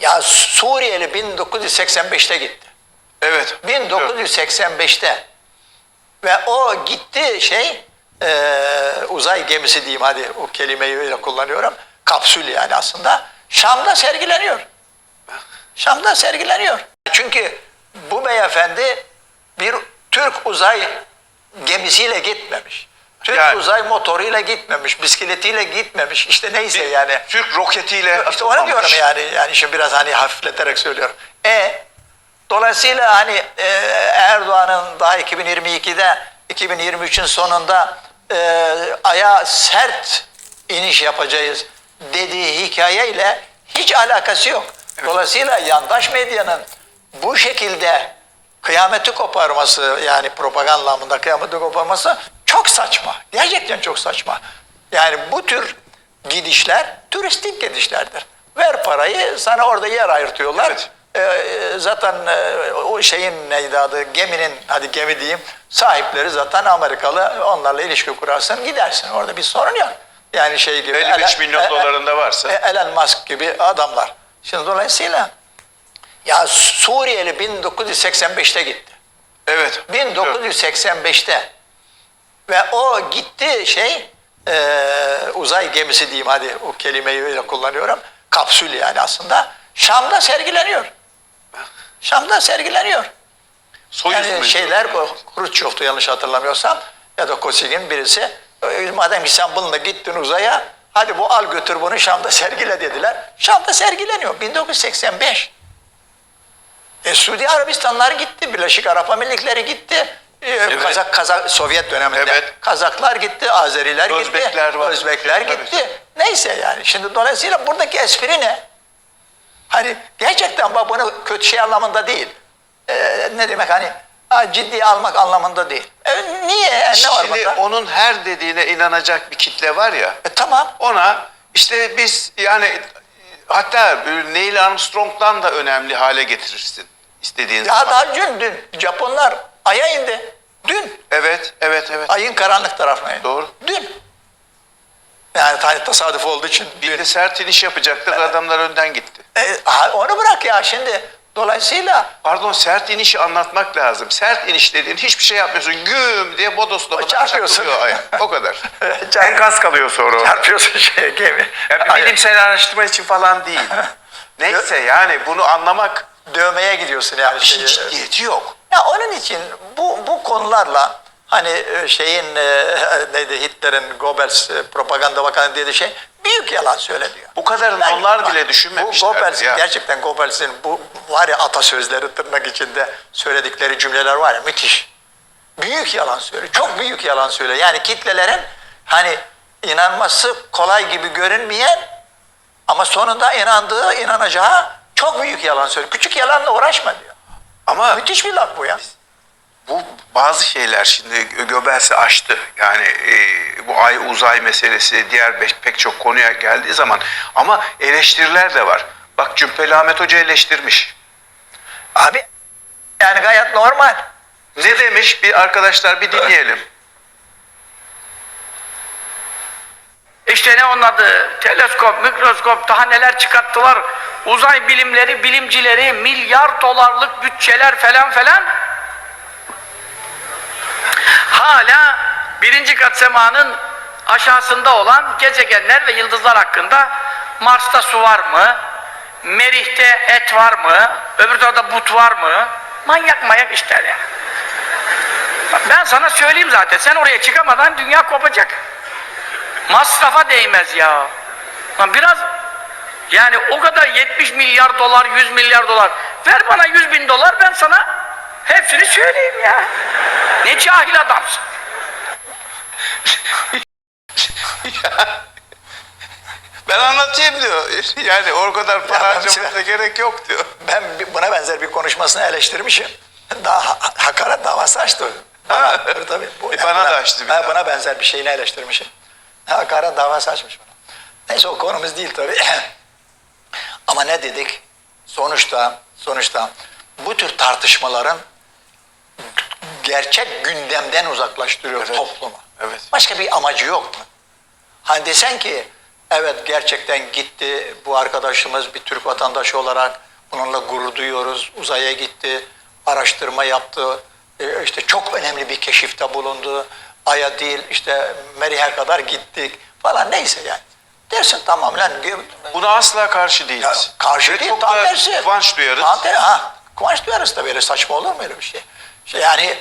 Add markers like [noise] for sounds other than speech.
Ya Suriyeli 1985'te gitti. Evet. 1985'te ve o gitti şey eee, uzay gemisi diyeyim hadi o kelimeyi öyle kullanıyorum. Kapsül yani aslında. Şam'da sergileniyor. Şam'da sergileniyor. Çünkü bu beyefendi bir Türk uzay gemisiyle gitmemiş. Türk Yani- uzay motoruyla gitmemiş, bisikletiyle gitmemiş. İşte neyse yani. Türk roketiyle İşte onu diyorum yani. Yani şimdi biraz hani hafifleterek söylüyorum. E dolayısıyla hani e, Erdoğan'ın daha 2022'de 2023'ün sonunda e, aya sert iniş yapacağız dediği hikayeyle hiç alakası yok. Dolayısıyla yandaş medyanın bu şekilde kıyameti koparması yani propaganda anlamında kıyameti koparması çok saçma. Gerçekten çok saçma. Yani bu tür gidişler turistik gidişlerdir. Ver parayı sana orada yer ayırtıyorlar. Evet. Ee, zaten e, o şeyin neydi adı geminin hadi gemi diyeyim sahipleri zaten Amerikalı onlarla ilişki kurarsın gidersin orada bir sorun yok. Yani şey gibi 55 Elon- milyon e- dolarında varsa. e- Elon Musk gibi adamlar. Şimdi dolayısıyla ya Suriyeli 1985'te gitti. Evet. 1985'te ve o gitti şey eee, uzay gemisi diyeyim hadi o kelimeyi öyle kullanıyorum. Kapsül yani aslında. Şam'da sergileniyor. Şam'da sergileniyor. Soyuz Yani muydu? şeyler Khrushchev'tu yanlış hatırlamıyorsam ya da Kosigin birisi "E, madem ki sen bununla gittin uzaya hadi bu al götür bunu Şam'da sergile dediler. Şam'da sergileniyor 1985. E, Suudi Arabistanlar gitti, Birleşik Arap Emirlikleri gitti. E, Kazak, Kazak, Sovyet döneminde. Evet. Kazaklar gitti, Azeriler gitti. Özbekler var. Özbekler Tabii. gitti. Neyse yani. Şimdi dolayısıyla buradaki espri ne? Hani gerçekten bak bunu kötü şey anlamında değil. E, ne demek hani ha, ciddiye almak anlamında değil. E, niye? E, ne var Şimdi burada? onun her dediğine inanacak bir kitle var ya. E, tamam. Ona işte biz yani hatta bir Neil Armstrong'dan da önemli hale getirirsin istediğin Ya zaman. daha dün, dün Japonlar Ay'a indi. Evet, evet, evet. Ayın karanlık tarafına indi. Doğru. Dün. Yani ta- tesadüf olduğu için Bir dün. de sert iniş yapacaktık adamlar önden gitti. E, onu bırak ya şimdi. Dolayısıyla Pardon sert inişi anlatmak lazım. Sert iniş dediğin hiçbir şey yapmıyorsun. Güm diye bodoslamadan Çarpıyorsun. çakılıyor aya. O kadar. [laughs] Çarp- Enkaz kalıyor sonra orada. çarpıyorsun şeye gemi. Ya bir bilimsel araştırma için falan değil. [laughs] Neyse yani bunu anlamak Dövmeye gidiyorsun yani. şeyi. ciddiyeti yok. Ya onun için bu bu konularla hani e, şeyin e, [laughs] neydi Hitler'in Goebbels e, propaganda bakanı dediği şey büyük yalan söyleniyor. Bu kadarını Yani onlar bak, bile Bu düşünmemişlerdir Goebbels, ya. gerçekten Goebbels'in bu var ya atasözleri tırnak içinde söyledikleri cümleler var ya müthiş. Büyük yalan söylüyor. Çok büyük yalan söylüyor. Yani kitlelerin hani inanması kolay gibi görünmeyen ama sonunda inandığı, inanacağı çok büyük yalan söylüyor. Küçük yalanla uğraşma diyor. Ama Müthiş bir laf bu ya. Bu bazı şeyler şimdi Gö- Göbels'i aştı. Yani e, bu ay uzay meselesi diğer be- pek çok konuya geldiği zaman ama eleştiriler de var. Bak Cübbeli Ahmet Hoca eleştirmiş. Abi yani gayet normal. Ne demiş? Bir arkadaşlar bir dinleyelim. İşte ne onun adı? Teleskop, mikroskop daha neler çıkarttılar. Uzay bilimleri, bilimcileri, milyar dolarlık bütçeler falan falan. Hala birinci kat semanın aşağısında olan gezegenler ve yıldızlar hakkında Mars'ta su var mı? Merih'te et var mı? Öbür tarafta but var mı? Manyak manyak işler ya. Bak Ben sana söyleyeyim zaten. Sen oraya çıkamadan dünya kopacak. Masrafa değmez ya. Lan biraz yani o kadar 70 milyar dolar, 100 milyar dolar. Ver bana 100 bin dolar ben sana hepsini söyleyeyim ya. Ne cahil adamsın. Ben anlatayım diyor. Yani o kadar para ben harcamamıza mesela- gerek yok diyor. Ben bir- buna benzer bir konuşmasını eleştirmişim. Daha ha- hakaret davası açtı. Bana, tabii, tabii. Bu- E, bana da açtı bir Ha, daha. Buna benzer bir şeyini eleştirmişim. Hakaret davası açmış bana. Neyse o konumuz değil tabii. [clears throat] Ama ne dedik? Sonuçta, sonuçta bu tür tartışmaların gerçek gündemden uzaklaştırıyor Evet. toplumu. Evet. Başka bir amacı yok mu? Hani desen ki Evet gerçekten gitti. Bu arkadaşımız bir Türk vatandaşı olarak onunla gurur duyuyoruz. Uzaya gitti, araştırma yaptı. E, işte çok önemli bir keşifte bulundu. Ay'a değil işte Merih'e kadar gittik falan neyse yani. Dersin tamam lan. Buna asla karşı Ya, değiliz. karşı Ve değil tam tersi. Kıvanç duyarız. Tam tersi. Ha, kıvanç duyarız da böyle saçma olur mu öyle bir şey? şey yani